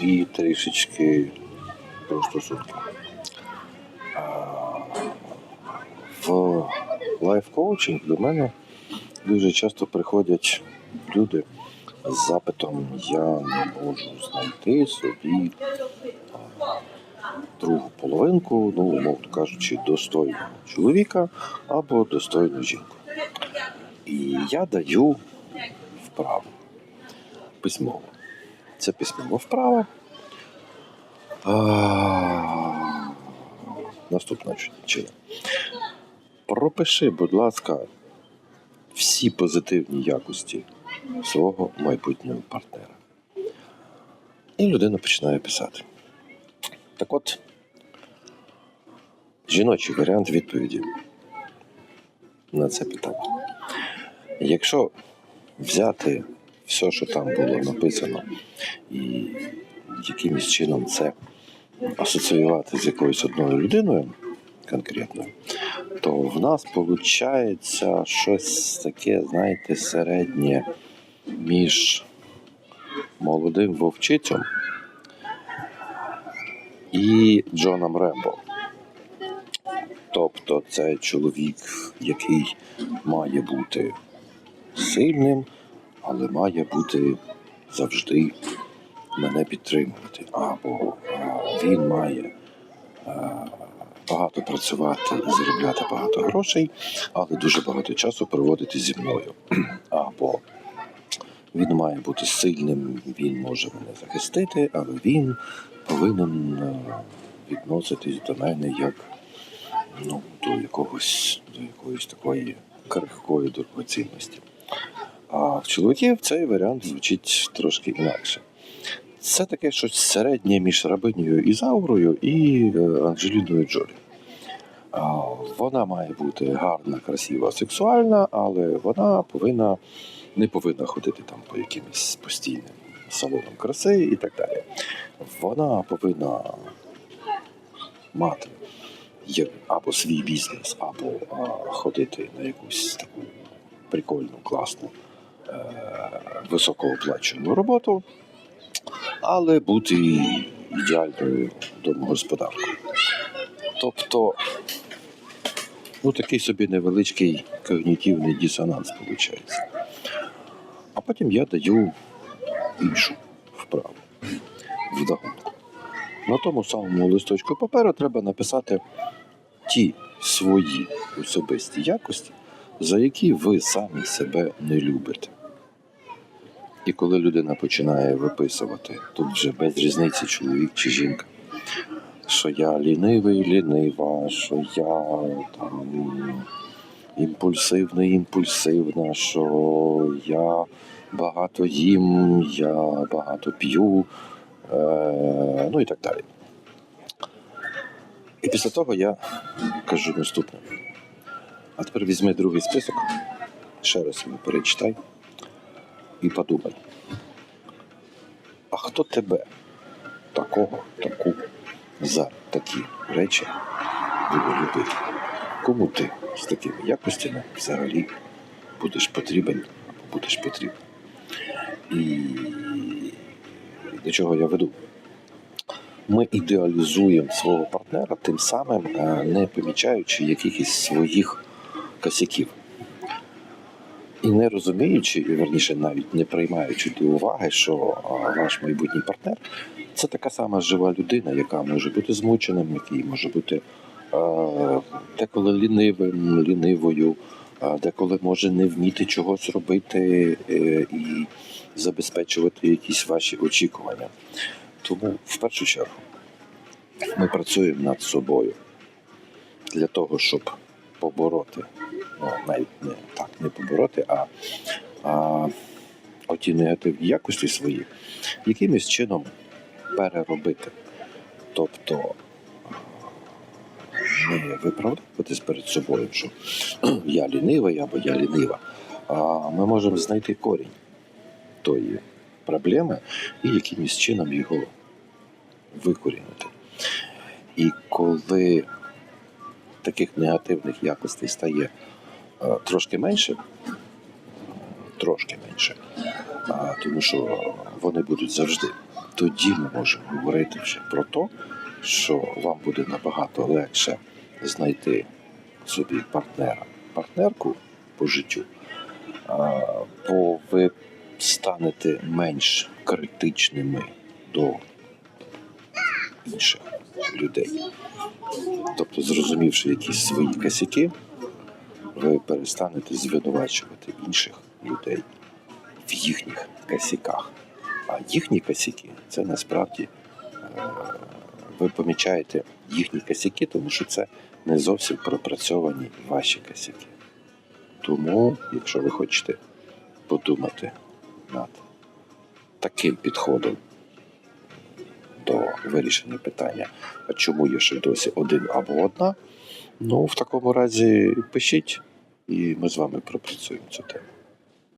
і трішечки про стосунки. В лайф-коучинг до мене дуже часто приходять люди з запитом Я не можу знайти собі другу половинку, ну, умовно кажучи, достойного чоловіка або достойну жінку. І я даю вправу письмово. Це письмова вправа. А, Наступна чином. Пропиши, будь ласка, всі позитивні якості свого майбутнього партнера. І людина починає писати. Так от, жіночий варіант відповіді на це питання. Якщо взяти все, що там було написано, і якимось чином це асоціювати з якоюсь одною людиною конкретною, то в нас виходить щось таке, знаєте, середнє між молодим вовчицем і Джоном Рембо. Тобто це чоловік, який має бути сильним, але має бути завжди мене підтримувати. Або він має багато працювати заробляти багато грошей, але дуже багато часу проводити зі мною. Або він має бути сильним, він може мене захистити, але він повинен відноситись до мене як ну, до якогось до якоїсь такої крихкої дорогоцінності. А в чоловіків цей варіант звучить трошки інакше. Це таке щось середнє між рабинею Ізаурою і е, Анджеліною Джолі. Вона має бути гарна, красива, сексуальна, але вона повинна не повинна ходити там по якимось постійним салонам краси і так далі. Вона повинна мати або свій бізнес, або ходити на якусь таку прикольну, класну, високооплачувану роботу, але бути ідеальною домогосподаркою. Тобто, ну такий собі невеличкий когнітивний дисонанс виходить. А потім я даю іншу вправу вдогонку. На тому самому листочку паперу треба написати ті свої особисті якості, за які ви самі себе не любите. І коли людина починає виписувати, тут вже без різниці чоловік чи жінка, що я лінивий, лінива, що я там імпульсивний, імпульсивна, що я багато їм, я багато п'ю, е, ну і так далі. І після того я кажу наступне. А тепер візьми другий список, ще раз його перечитай і подумай. А хто тебе, такого, таку, за такі речі буде любити? Кому ти з такими якостями взагалі будеш потрібен або будеш потрібен? І до чого я веду? Ми ідеалізуємо свого партнера, тим самим е, не помічаючи якихось своїх косяків. І не розуміючи, і верніше навіть не приймаючи до уваги, що ваш майбутній партнер це така сама жива людина, яка може бути змученим, який може бути деколи лінивим, лінивою, деколи може не вміти чогось робити е, і забезпечувати якісь ваші очікування. Тому в першу чергу ми працюємо над собою для того, щоб побороти, ну, навіть не так, не побороти, а, а оті негативні якості свої якимось чином переробити. Тобто не виправдовуватись перед собою, що я лінивий або я лінива. А ми можемо знайти корінь тої проблеми і якимось чином його викорінити. І коли таких негативних якостей стає трошки менше, трошки менше, тому що вони будуть завжди, тоді ми можемо говорити вже про те, що вам буде набагато легше знайти собі партнера, партнерку по життю, бо ви станете менш критичними до інших людей. Тобто, зрозумівши якісь свої косяки, ви перестанете звинувачувати інших людей в їхніх косяках. А їхні косяки це насправді е, ви помічаєте їхні косяки, тому що це не зовсім пропрацьовані ваші косяки. Тому, якщо ви хочете подумати над таким підходом до вирішення питання, а чому є ще досі один або одна, ну в такому разі пишіть, і ми з вами пропрацюємо цю тему.